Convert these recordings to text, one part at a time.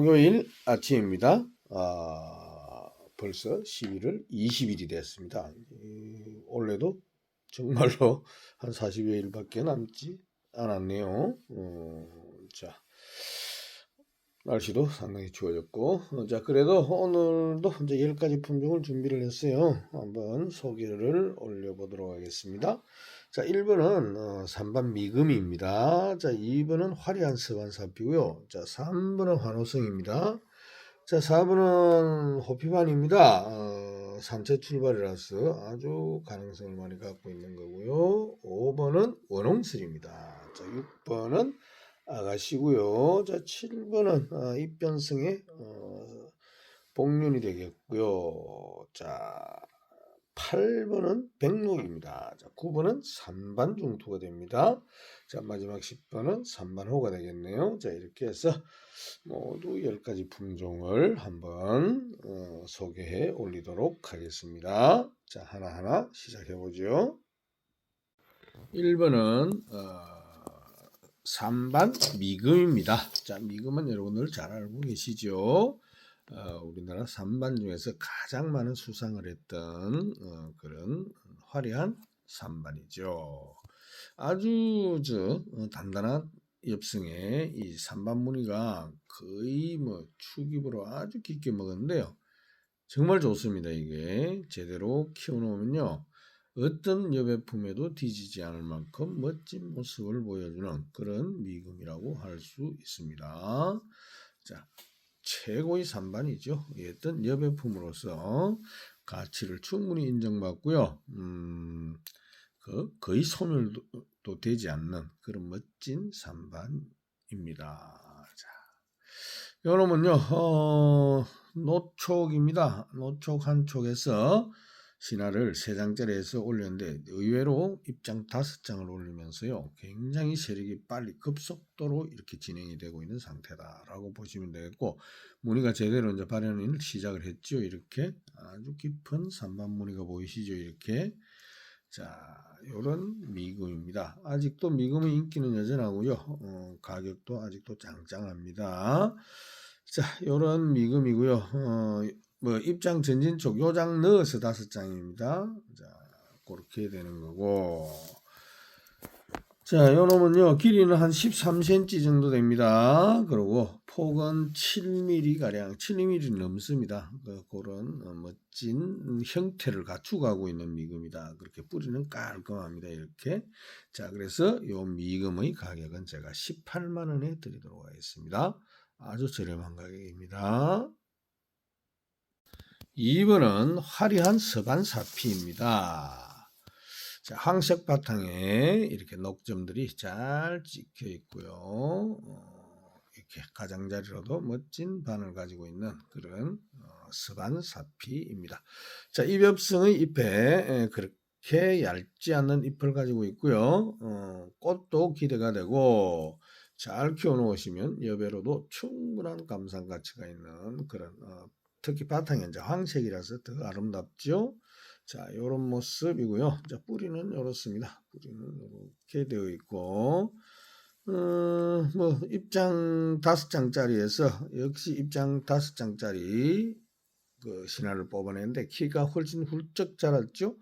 목요일 아침입니다. 아, 벌써 11월 20일이 됐습니다. 이, 올해도 정말로 한 40여 일밖에 남지 않았네요. 어, 자, 날씨도 상당히 추워졌고, 어, 자, 그래도 오늘도 이제 10가지 품종을 준비를 했어요. 한번 소개를 올려보도록 하겠습니다. 자, 1번은 어, 3번 미금입니다. 자, 2번은 화려한 서반사피고요. 자, 3번은 환호성입니다. 자, 4번은 호피반입니다. 어, 산채 출발이라서 아주 가능성을 많이 갖고 있는 거고요. 5번은 원홍슬입니다. 자, 6번은 아가씨고요. 자, 7번은 어, 입변성의 어, 복륜이 되겠고요. 자, 8번은 백록입니다. 자, 9번은 삼반중투가 됩니다. 자, 마지막 10번은 삼반호가 되겠네요. 자, 이렇게 해서 모두 10가지 품종을 한번 어, 소개해 올리도록 하겠습니다. 자, 하나하나 시작해 보죠. 1번은 어, 삼반 미금입니다. 자, 미금은 여러분들 잘 알고 계시죠? 어, 우리나라 산반 중에서 가장 많은 수상을 했던 어, 그런 화려한 산반이죠. 아주 저 어, 단단한 엽승에 이 산반 무늬가 거의 뭐 축입으로 아주 깊게 먹었는데요. 정말 좋습니다. 이게 제대로 키워놓으면요. 어떤 여배품에도 뒤지지 않을 만큼 멋진 모습을 보여주는 그런 미금이라고 할 수 있습니다. 자, 최고의 산반이죠. 어떤 여배품으로서 가치를 충분히 인정받고요. 음, 그 거의 소멸도 되지 않는 그런 멋진 산반입니다. 자, 요놈은요, 어, 노촉입니다. 노촉 한 촉에서 신화를 세 장짜리에서 올렸는데 의외로 입장 다섯 장을 올리면서요 굉장히 세력이 빨리 급속도로 이렇게 진행이 되고 있는 상태다라고 보시면 되겠고 무늬가 제대로 이제 발현을 시작을 했죠. 이렇게 아주 깊은 산반 무늬가 보이시죠? 이렇게. 자 요런 미금입니다. 아직도 미금의 인기는 여전하고요. 어, 가격도 아직도 짱짱합니다. 자 요런 미금이고요. 어, 뭐 입장 전진 쪽 요장 넣어서 다섯 장입니다. 자, 그렇게 되는 거고. 자, 요 놈은요, 길이는 한 13cm 정도 됩니다. 그리고 폭은 7mm 가량, 7mm 넘습니다. 그, 그런 어, 멋진 형태를 갖추고 있는 미금이다. 그렇게 뿌리는 깔끔합니다. 이렇게. 자, 그래서 요 미금의 가격은 제가 18만원에 드리도록 하겠습니다. 아주 저렴한 가격입니다. 2번은 화려한 서반사피입니다. 자, 황색 바탕에 이렇게 녹점들이 잘 찍혀 있고요. 어, 이렇게 가장자리로도 멋진 반을 가지고 있는 그런 어, 서반사피입니다. 자, 입엽성의 잎에 그렇게 얇지 않는 잎을 가지고 있고요. 어, 꽃도 기대가 되고 잘 키워 놓으시면 여배로도 충분한 감상 가치가 있는 그런 어, 특히 바탕이 이제 황색이라서 더 아름답죠. 자, 요런 모습이고요. 자, 뿌리는 이렇습니다. 뿌리는 이렇게 되어 있고, 어, 뭐, 입장 다섯 장짜리에서 역시 입장 다섯 장짜리 그 신화를 뽑아냈는데 키가 훨씬 훌쩍 자랐죠.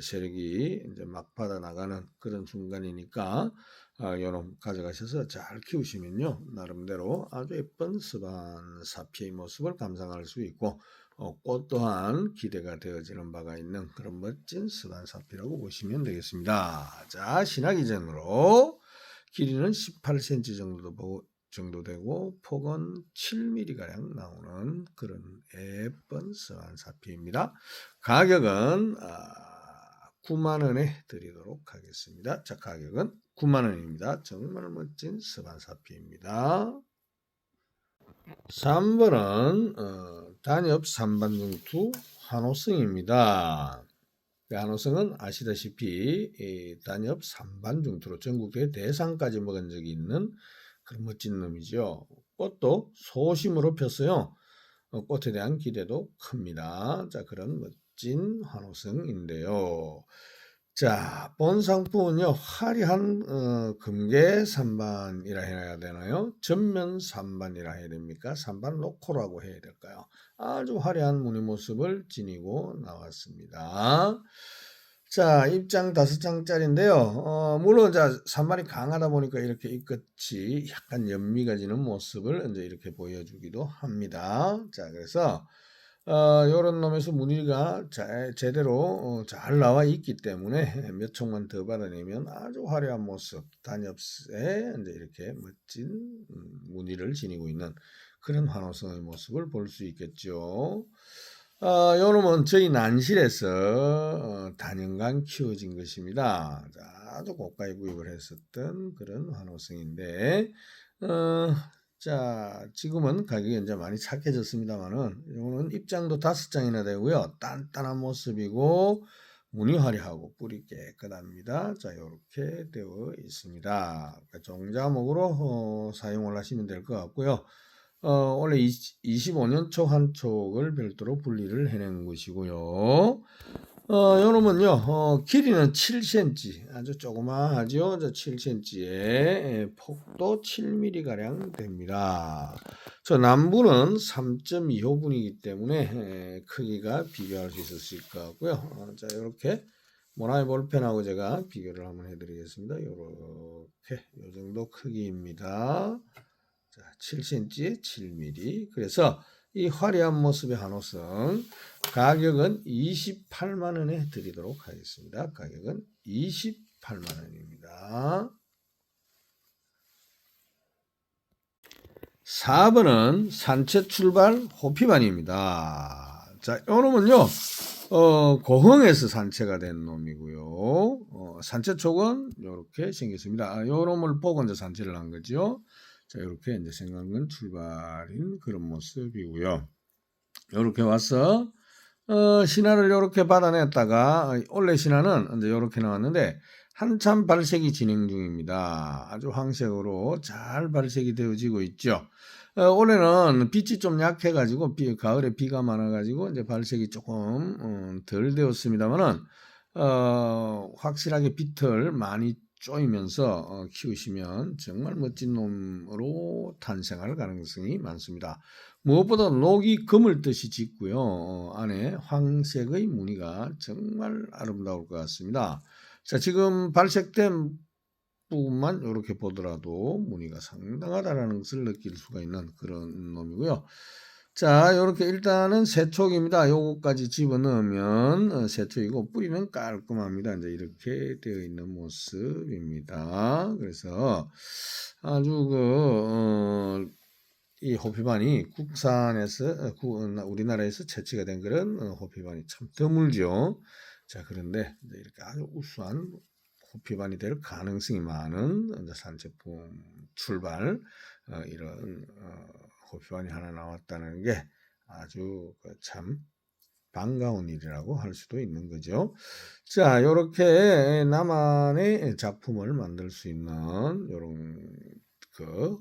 세력이 이제 막 받아 나가는 그런 순간이니까 아, 요놈 가져가셔서 잘 키우시면요 나름대로 아주 예쁜 스반 사피의 모습을 감상할 수 있고 어, 꽃 또한 기대가 되어지는 바가 있는 그런 멋진 스반 사피라고 보시면 되겠습니다. 자 신화기전으로 길이는 18cm 정도 정도 되고 폭은 7mm 가량 나오는 그런 예쁜 스반 사피입니다. 가격은 아, 9만 원에 드리도록 하겠습니다. 자, 가격은 9만 원입니다. 정말 멋진 스반사피입니다. 3번은 어, 단엽 3반 중투 한호성입니다. 그 한호성은 아시다시피 이 단엽 3반 중투로 전국대 대상까지 먹은 적이 있는 그런 멋진 놈이죠. 꽃도 소심으로 폈어요. 어, 꽃에 대한 기대도 큽니다. 자, 그런 멋진 환호성인데요. 자, 본 상품은요, 화려한, 어, 금계 3반이라 해야 되나요? 전면 3반이라 해야 됩니까? 3반 로코라고 해야 될까요? 아주 화려한 무늬 모습을 지니고 나왔습니다. 자, 입장 다섯 장짜리인데요. 어, 물론, 자, 산발이 강하다 보니까 이렇게 이 끝이 약간 연미가 지는 모습을 이제 이렇게 보여주기도 합니다. 자, 그래서, 어, 요런 놈에서 무늬가 자, 제대로 어, 잘 나와 있기 때문에 몇 총만 더 받아내면 아주 화려한 모습, 단엽에 이제 이렇게 멋진 음, 무늬를 지니고 있는 그런 환호성의 모습을 볼 수 있겠죠. 어, 요 놈은 저희 난실에서 어, 단연간 키워진 것입니다. 자, 아주 고가에 구입을 했었던 그런 환호성인데, 어, 자, 지금은 가격이 이제 많이 착해졌습니다만은, 이거는 입장도 다섯 장이나 되고요. 단단한 모습이고, 무늬 화려하고 뿌리 깨끗합니다. 자, 이렇게 되어 있습니다. 그러니까 종자목으로 어, 사용을 하시면 될 것 같고요. 어, 원래 25년 초한 촉을 별도로 분리를 해낸 것이고요. 어, 요놈은요, 어, 길이는 7cm, 아주 조그마하죠? 7cm에 폭도 7mm가량 됩니다. 저 남부는 3.25분이기 때문에 에, 크기가 비교할 수 있을 것 같고요. 어, 자, 이렇게 모나이 볼펜하고 제가 비교를 한번 해드리겠습니다. 요렇게, 요 정도 크기입니다. 자, 7cm에 7mm. 그래서 이 화려한 모습의 한호성 가격은 28만 원에 드리도록 하겠습니다. 가격은 28만 원입니다. 4번은 산채 출발 호피반입니다. 자, 이 놈은요, 어, 고흥에서 산채가 된 놈이고요. 어, 산채 촉은 이렇게 생겼습니다. 아, 요 놈을 보고 이제 산채를 한 거죠. 자, 이렇게 이제 생강근 출발인 그런 모습이고요. 이렇게 와서 어, 신화를 이렇게 받아냈다가 원래 신화는 이제 이렇게 나왔는데 한참 발색이 진행 중입니다. 아주 황색으로 잘 발색이 되어지고 있죠. 어, 올해는 빛이 좀 약해가지고 비, 가을에 비가 많아가지고 이제 발색이 조금 음, 덜 되었습니다만은 어, 확실하게 빛을 많이 쪼이면서 어, 키우시면 정말 멋진 놈으로 탄생할 가능성이 많습니다. 무엇보다 녹이 금을 뜻이 짙고요. 어, 안에 황색의 무늬가 정말 아름다울 것 같습니다. 자, 지금 발색된 부분만 이렇게 보더라도 무늬가 상당하다라는 것을 느낄 수가 있는 그런 놈이고요. 자, 이렇게 일단은 세촉입니다. 요거까지 집어넣으면 어, 세촉이고 뿌리는 깔끔합니다. 이제 이렇게 되어 있는 모습입니다. 그래서 아주 그, 어, 이 호피반이 국산에서, 어, 우리나라에서 채취가 된 그런 어, 호피반이 참 드물죠. 자, 그런데 이렇게 아주 우수한 호피반이 될 가능성이 많은 산제품 출발, 어, 이런, 어, 호피반이 하나 나왔다는 게 아주 그참 반가운 일이라고 할 수도 있는 거죠. 자, 이렇게 나만의 작품을 만들 수 있는 이런 그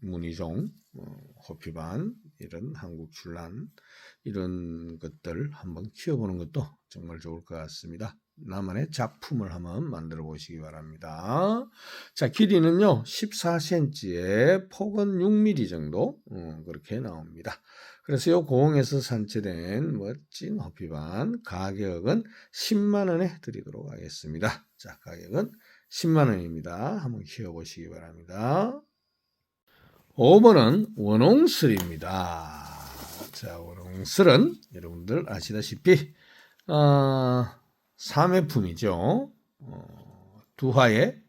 문희종, 어, 호피반 이런 한국 출란 이런 것들 한번 키워보는 것도 정말 좋을 것 같습니다. 나만의 작품을 한번 만들어 보시기 바랍니다. 자, 길이는요, 14cm에 폭은 6mm 정도, 어, 그렇게 나옵니다. 그래서 요 공에서 산채된 멋진 호피반 가격은 10만원에 드리도록 하겠습니다. 자, 가격은 10만원입니다. 한번 키워보시기 바랍니다. 5번은 원홍슬입니다. 자, 원홍슬은 여러분들 아시다시피, 어, 3회품이죠. 어, 두화의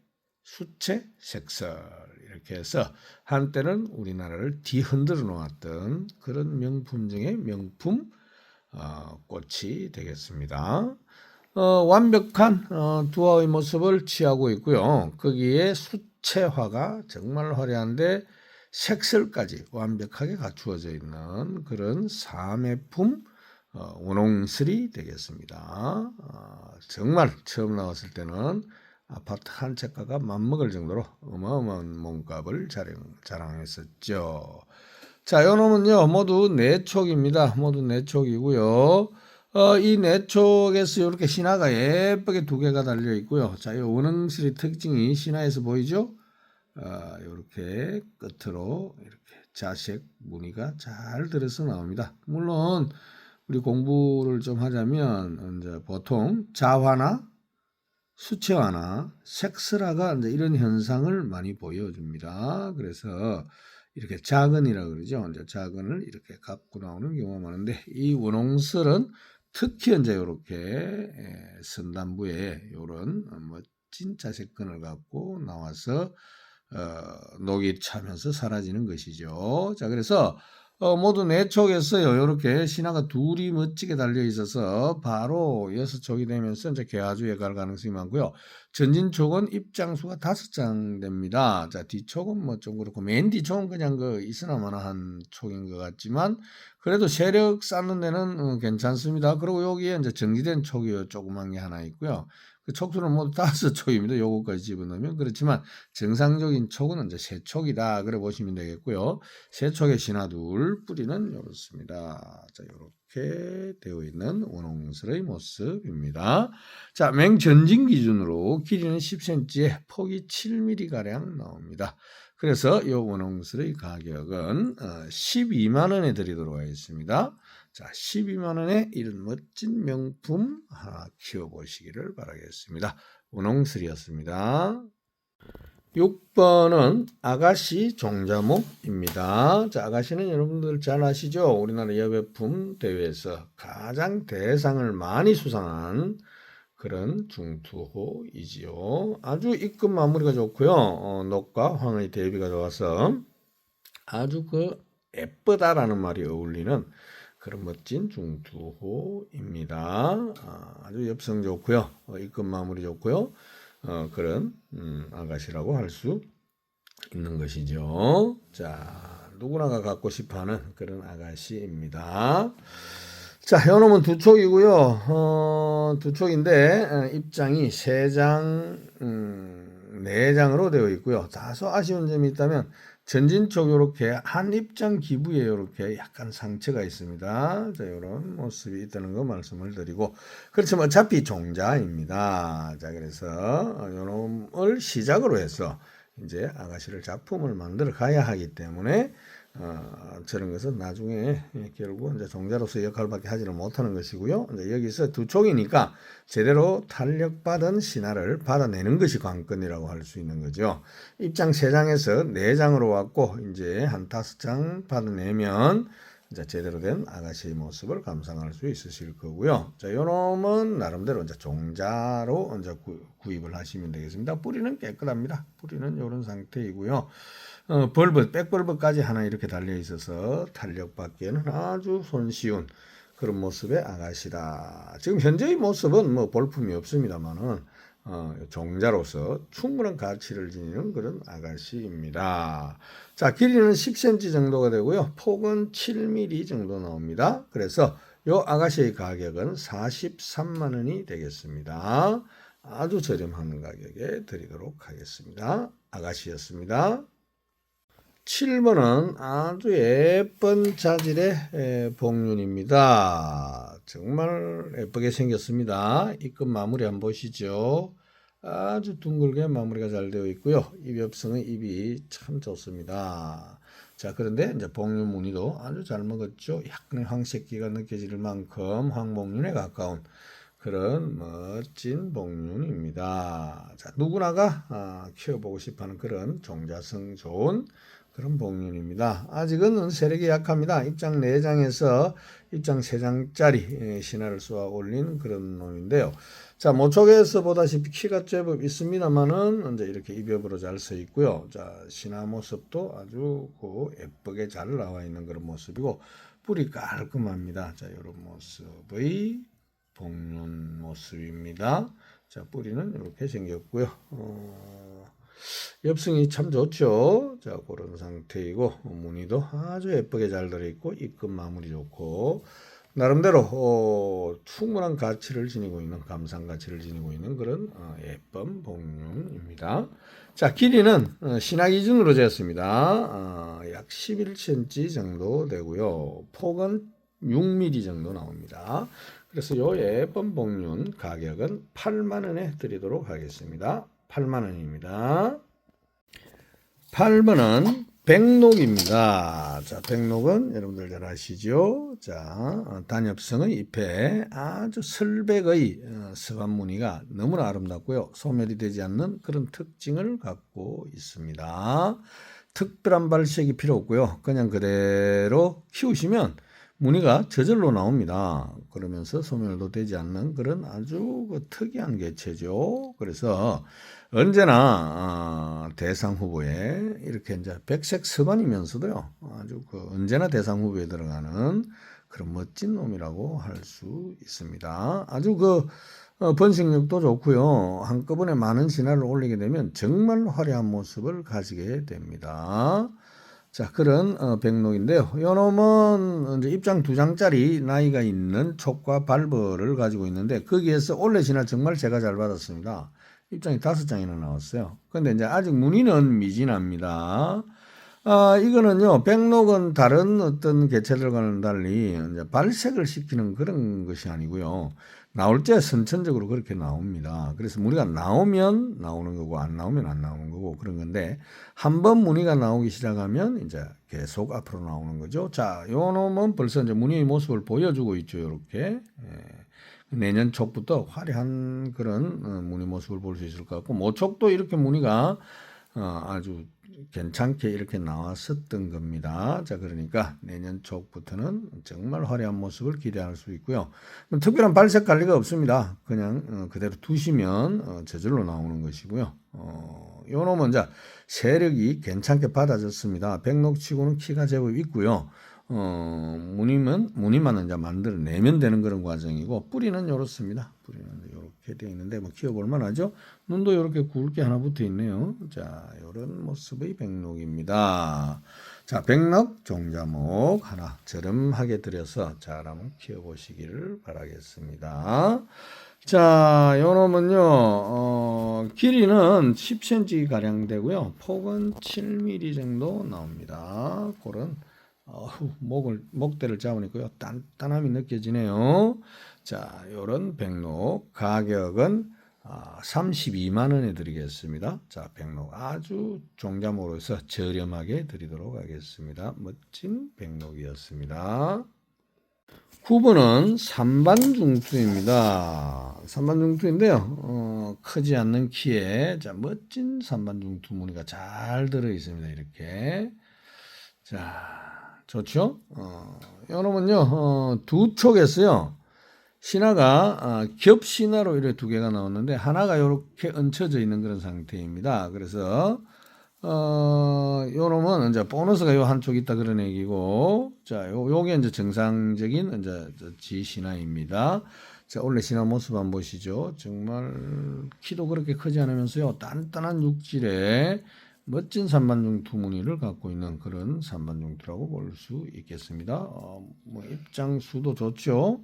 수채 색설 이렇게 해서 한때는 우리나라를 뒤흔들어 놓았던 그런 명품 중의 명품 어, 꽃이 되겠습니다. 어, 완벽한 어, 두화의 모습을 취하고 있고요. 거기에 수채화가 정말 화려한데 색설까지 완벽하게 갖추어져 있는 그런 삼회품 어, 원홍슬이 되겠습니다. 어, 정말 처음 나왔을 때는 아파트 한 채가가 맞먹을 정도로 어마어마한 몸값을 자랑, 자랑 했었죠. 자, 요 놈은요, 모두 내촉입니다. 모두 내촉이고요. 어, 이 내촉에서 이렇게 신화가 예쁘게 두 개가 달려 있고요. 자, 이 원흥실의 특징이 신화에서 보이죠? 어, 이렇게 끝으로 이렇게 자색 무늬가 잘 들어서 나옵니다. 물론 우리 공부를 좀 하자면 이제 보통 자화나 수채화나 색슬화가 이제 이런 현상을 많이 보여줍니다. 그래서 이렇게 작은이라 그러죠. 이제 작은을 이렇게 갖고 나오는 경우가 많은데 이 원홍슬은 특히 이제 이렇게 선단부에 이런 멋진 자색근을 갖고 나와서 어, 녹이 차면서 사라지는 것이죠. 자, 그래서 어, 모두 네 촉에서요. 이렇게 신화가 둘이 멋지게 달려 있어서 바로 여섯 촉이 되면서 이제 개화주에 갈 가능성이 많고요. 전진 촉은 입장수가 다섯 장 됩니다. 자, 뒤촉은 뭐 좀 그렇고 맨 뒤촉은 그냥 그 있으나마나한 촉인 것 같지만 그래도 세력 쌓는 데는 어, 괜찮습니다. 그리고 여기에 이제 정지된 촉이 조그만 게 하나 있고요. 그 촉수는 모두 다섯 촉입니다. 요거까지 집어넣으면 그렇지만 정상적인 촉은 이제 세 촉이다. 그래 보시면 되겠고요. 세 촉의 신화둘 뿌리는 이렇습니다. 자, 이렇게 되어 있는 원홍슬의 모습입니다. 자, 맹전진 기준으로 길이는 10cm에 폭이 7mm 가량 나옵니다. 그래서 이 원홍슬의 가격은 12만 원에 드리도록 하겠습니다. 자, 12만 원에 이런 멋진 명품 하나 키워 보시기를 바라겠습니다. 원홍슬이었습니다. 6번은 아가씨 종자목입니다. 자, 아가씨는 여러분들 잘 아시죠? 우리나라 여배품 대회에서 가장 대상을 많이 수상한 그런 중투호이지요. 아주 입금 마무리가 좋고요. 어, 녹과 황의 대비가 좋아서 아주 그 예쁘다라는 말이 어울리는 그런 멋진 중투호입니다. 아, 주 엽성 좋고요. 어, 입금 마무리 좋고요. 어, 그런 음, 아가씨라고 할 수 있는 것이죠. 자, 누구나가 갖고 싶어하는 그런 아가씨입니다. 자, 요놈은 두 촉이고요. 어, 두 촉인데 어, 입장이 세 장, 음, 네 장으로 되어 있고요. 다소 아쉬운 점이 있다면 전진 쪽 이렇게 한 입장 기부에 이렇게 약간 상처가 있습니다. 자, 이런 모습이 있다는 거 말씀을 드리고 그렇지만 어차피 종자입니다. 자, 그래서 요놈을 시작으로 해서 이제 아가씨를 작품을 만들어 가야 하기 때문에 어, 저런 것은 나중에 결국 이제 종자로서 역할밖에 하지를 못하는 것이고요. 이제 여기서 두 촉이니까 제대로 탄력받은 신화를 받아내는 것이 관건이라고 할 수 있는 거죠. 입장 세 장에서 네 장으로 왔고 이제 한 다섯 장 받아내면 이제 제대로 된 아가씨의 모습을 감상할 수 있으실 거고요. 자, 요놈은 나름대로 이제 종자로 이제 구, 구입을 하시면 되겠습니다. 뿌리는 깨끗합니다. 뿌리는 이런 상태이고요. 어, 벌벗, 백벌벗까지 하나 이렇게 달려 있어서 탄력 받기에는 아주 손쉬운 그런 모습의 아가씨다. 지금 현재의 모습은 뭐 볼품이 없습니다만은 어, 종자로서 충분한 가치를 지니는 그런 아가씨입니다. 자, 길이는 10cm 정도가 되고요. 폭은 7mm 정도 나옵니다. 그래서 요 아가씨의 가격은 43만 원이 되겠습니다. 아주 저렴한 가격에 드리도록 하겠습니다. 아가씨였습니다. 7번은 아주 예쁜 자질의 복륜입니다. 정말 예쁘게 생겼습니다. 입금 마무리 한번 보시죠. 아주 둥글게 마무리가 잘 되어 있고요. 입 옆성은 입이 참 좋습니다. 자, 그런데 이제 복륜 무늬도 아주 잘 먹었죠. 약간의 황색기가 느껴질 만큼 황복륜에 가까운 그런 멋진 복륜입니다. 자, 누구나가 아, 키워보고 싶어하는 그런 종자성 좋은 그런 복륜입니다. 아직은 세력이 약합니다. 입장 4장에서 입장 3장짜리 예, 신화를 쏘아 올린 그런 놈인데요. 자, 모촉에서 보다시피 키가 제법 있습니다만은 이제 이렇게 입엽으로 잘 서 있고요. 자, 신화 모습도 아주 그 예쁘게 잘 나와 있는 그런 모습이고 뿌리 깔끔합니다. 자, 이런 모습의 복륜 모습입니다. 자, 뿌리는 이렇게 생겼고요. 어... 엽성이 참 좋죠. 자, 그런 상태이고, 무늬도 아주 예쁘게 잘 들어 있고, 입금 마무리 좋고, 나름대로, 어, 충분한 가치를 지니고 있는, 감상 가치를 지니고 있는 그런, 어, 예쁜 복륜입니다. 자, 길이는, 어, 신화 기준으로 재었습니다. 어, 약 11cm 정도 되고요. 폭은 6mm 정도 나옵니다. 그래서 요 예쁜 복륜 가격은 8만 원에 드리도록 하겠습니다. 8만 원입니다. 8번은 백록입니다. 자, 백록은 여러분들 잘 아시죠? 자, 어, 단엽성의 잎에 아주 설백의 어, 서간 무늬가 너무나 아름답고요. 소멸이 되지 않는 그런 특징을 갖고 있습니다. 특별한 발색이 필요 없고요. 그냥 그대로 키우시면 무늬가 저절로 나옵니다. 그러면서 소멸도 되지 않는 그런 아주 그 특이한 개체죠. 그래서 언제나 어, 대상 후보에 이렇게 이제 백색 서반이면서도요 아주 그 언제나 대상 후보에 들어가는 그런 멋진 놈이라고 할 수 있습니다. 아주 그 어, 번식력도 좋고요. 한꺼번에 많은 진화를 올리게 되면 정말 화려한 모습을 가지게 됩니다. 자, 그런 어, 백록인데요. 요 놈은 이제 입장 두 장짜리 나이가 있는 촉과 발벌을 가지고 있는데 거기에서 올해 진화 정말 제가 잘 받았습니다. 입장이 다섯 장이나 나왔어요. 근데 이제 아직 문의는 미진합니다. 아, 이거는요, 백록은 다른 어떤 개체들과는 달리 이제 발색을 시키는 그런 것이 아니고요. 나올 때 선천적으로 그렇게 나옵니다. 그래서 무늬가 나오면 나오는 거고, 안 나오면 안 나오는 거고, 그런 건데, 한번 무늬가 나오기 시작하면 이제 계속 앞으로 나오는 거죠. 자, 요 놈은 벌써 이제 무늬의 모습을 보여주고 있죠, 요렇게. 예. 내년 촉부터 화려한 그런 어, 무늬 모습을 볼 수 있을 것 같고 모촉도 이렇게 무늬가 어, 아주 괜찮게 이렇게 나왔었던 겁니다. 자, 그러니까 내년 촉부터는 정말 화려한 모습을 기대할 수 있고요. 특별한 발색 관리가 없습니다. 그냥 어, 그대로 두시면 저절로 나오는 것이고요. 어, 요 놈은 자 세력이 괜찮게 받아졌습니다. 백록치고는 키가 제법 있고요. 어, 무늬만, 무늬만 이제 만들어내면 되는 그런 과정이고, 뿌리는 이렇습니다. 뿌리는 이렇게 되어 있는데, 뭐 키워볼 만 하죠? 눈도 이렇게 굵게 하나 붙어 있네요. 자, 이런 모습의 백록입니다. 자, 백록 종자목 하나 저렴하게 들여서 잘 한번 키워보시기를 바라겠습니다. 자, 요 놈은요, 어, 길이는 10cm 가량 되고요. 폭은 7mm 정도 나옵니다. 그런 어후, 목을 목대를 잡으니까요 단단함이 느껴지네요. 자, 요런 백록 가격은 아, 32만 원에 드리겠습니다. 자, 백록 아주 종자모로서 저렴하게 드리도록 하겠습니다. 멋진 백록이었습니다. 9번은 삼반중투입니다. 삼반중투인데요. 어, 크지 않는 키에 자, 멋진 삼반중투 무늬가 잘 들어 있습니다. 이렇게. 자, 좋죠? 어, 요놈은요, 어, 두 촉에서요, 신화가 어, 겹 신화로 이렇게 두 개가 나오는데 하나가 이렇게 얹혀져 있는 그런 상태입니다. 그래서 어, 요놈은 이제 보너스가 요 한쪽 있다 그런 얘기고, 자, 요, 요게 이제 정상적인 이제 지 신화입니다. 자, 원래 신화 모습 한번 보시죠. 정말 키도 그렇게 크지 않으면서요, 단단한 육질에 멋진 산반중투 무늬를 갖고 있는 그런 산반중투라고 볼 수 있겠습니다. 어, 뭐 입장 수도 좋죠.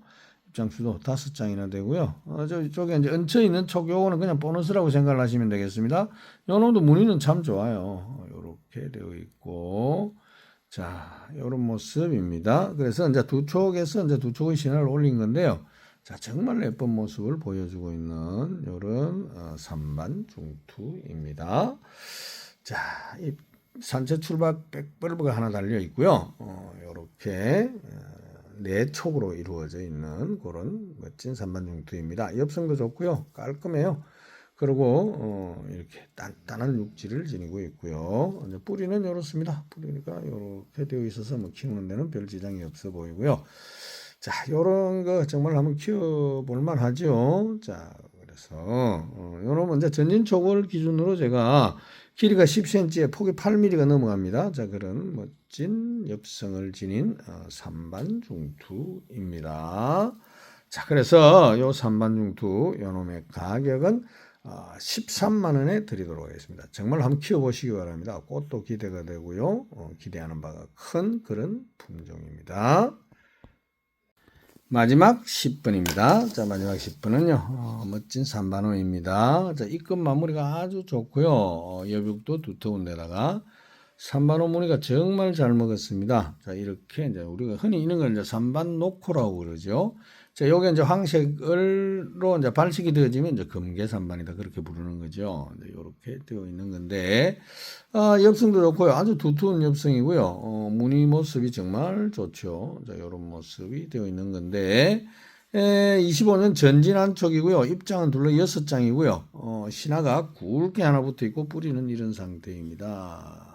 입장 수도 다섯 장이나 되고요. 어, 저 쪽에 이제 얹혀 있는 촉 요거는 그냥 보너스라고 생각을 하시면 되겠습니다. 요놈도 무늬는 참 좋아요. 이렇게 어, 되어 있고 자, 요런 모습입니다. 그래서 이제 두 촉에서 이제 두 촉의 신화를 올린 건데요. 자, 정말 예쁜 모습을 보여주고 있는 요런 어, 산반중투입니다. 자, 이 산채 출박 백벌브가 하나 달려 있고요. 어, 요렇게 어, 네 촉으로 이루어져 있는 그런 멋진 산반중투입니다. 엽성도 좋고요. 깔끔해요. 그리고 어, 이렇게 단단한 육질을 지니고 있고요. 이제 뿌리는 이렇습니다. 뿌리니까 이렇게 되어 있어서 뭐 키우는 데는 별 지장이 없어 보이고요. 자, 요런 거 정말 한번 키워볼 만하죠. 자, 그래서 어, 요런 이제 전진촉을 기준으로 제가 길이가 10cm에 폭이 8mm가 넘어갑니다. 자, 그런 멋진 엽성을 지닌 어, 삼반중투입니다. 자, 그래서 요 삼반중투 요놈의 가격은 어, 13만 원에 드리도록 하겠습니다. 정말 한번 키워보시기 바랍니다. 꽃도 기대가 되고요. 어, 기대하는 바가 큰 그런 품종입니다. 마지막 10번입니다. 자, 마지막 10번은요, 어, 멋진 3반호입니다. 자, 입금 마무리가 아주 좋고요. 어, 여백도 두터운 데다가 3반호 무늬가 정말 잘 먹었습니다. 자, 이렇게 이제 우리가 흔히 이런 걸 이제 3반 노코라고 그러죠. 자, 요게 이제 황색을로 이제 발식이 되어지면 이제 금계산반이다 그렇게 부르는 거죠. 이제 요렇게 되어 있는 건데 아, 엽성도 좋고요. 아주 두터운 엽성이고요. 어, 무늬 모습이 정말 좋죠. 자, 요런 모습이 되어 있는 건데 에, 25년 전진 한 쪽이고요. 입장은 둘러 6장이고요. 어, 신화가 굵게 하나 붙어 있고 뿌리는 이런 상태입니다.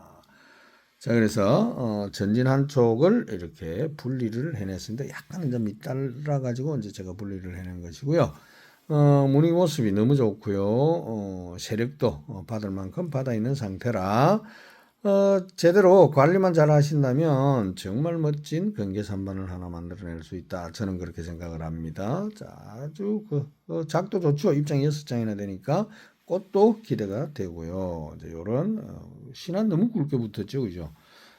자, 그래서 어, 전진 한 쪽을 이렇게 분리를 해냈습니다. 약간 이제 밑달라 가지고 이제 제가 분리를 해낸 것이고요. 어, 무늬 모습이 너무 좋고요. 어, 세력도 어, 받을 만큼 받아 있는 상태라 어, 제대로 관리만 잘 하신다면 정말 멋진 경계 산반을 하나 만들어낼 수 있다. 저는 그렇게 생각을 합니다. 자, 아주 그 어, 작도 좋죠. 입장 6장이나 되니까 꽃도 기대가 되고요. 이제 요런 어, 신안 너무 굵게 붙었죠. 그죠?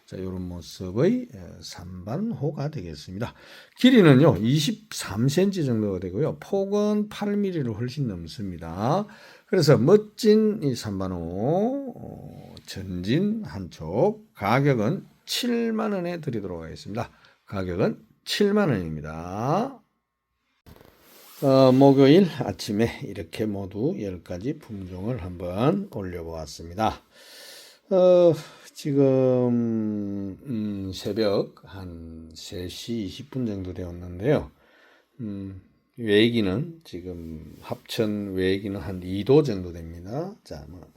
자, 요런 모습의 에, 산반호가 되겠습니다. 길이는요, 23cm 정도가 되고요. 폭은 8mm를 훨씬 넘습니다. 그래서 멋진 이 산반호 어, 전진 한쪽 가격은 7만 원에 드리도록 하겠습니다. 가격은 7만 원입니다. 어, 목요일 아침에 이렇게 모두 10가지 품종을 한번 올려보았습니다. 어, 지금, 음, 새벽 한 3시 20분 정도 되었는데요. 음, 외기는 지금 합천 외기는 한 2도 정도 됩니다. 자, 뭐,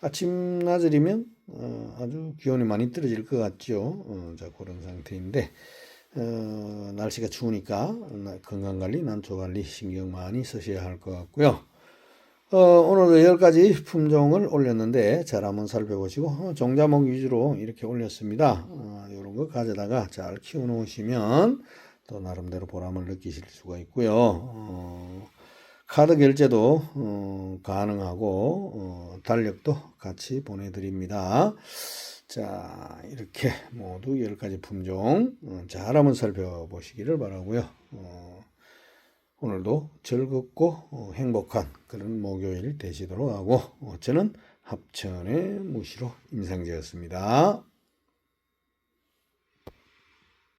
아침 낮이면 어, 아주 기온이 많이 떨어질 것 같죠. 어, 자, 그런 상태인데, 어, 날씨가 추우니까 나- 건강관리, 난초관리 신경 많이 쓰셔야 할 것 같고요. 어, 오늘도 10가지 품종을 올렸는데 잘 한번 살펴보시고 어, 종자목 위주로 이렇게 올렸습니다. 어, 이런 거 가져다가 잘 키워 놓으시면 또 나름대로 보람을 느끼실 수가 있고요. 어, 카드 결제도 어, 가능하고 어, 달력도 같이 보내드립니다. 자 이렇게 모두 10가지 품종 어, 잘 한번 살펴보시기를 바라고요. 어, 오늘도 즐겁고 어, 행복한 그런 목요일 되시도록 하고 어, 저는 합천의 무시로 임상재였습니다.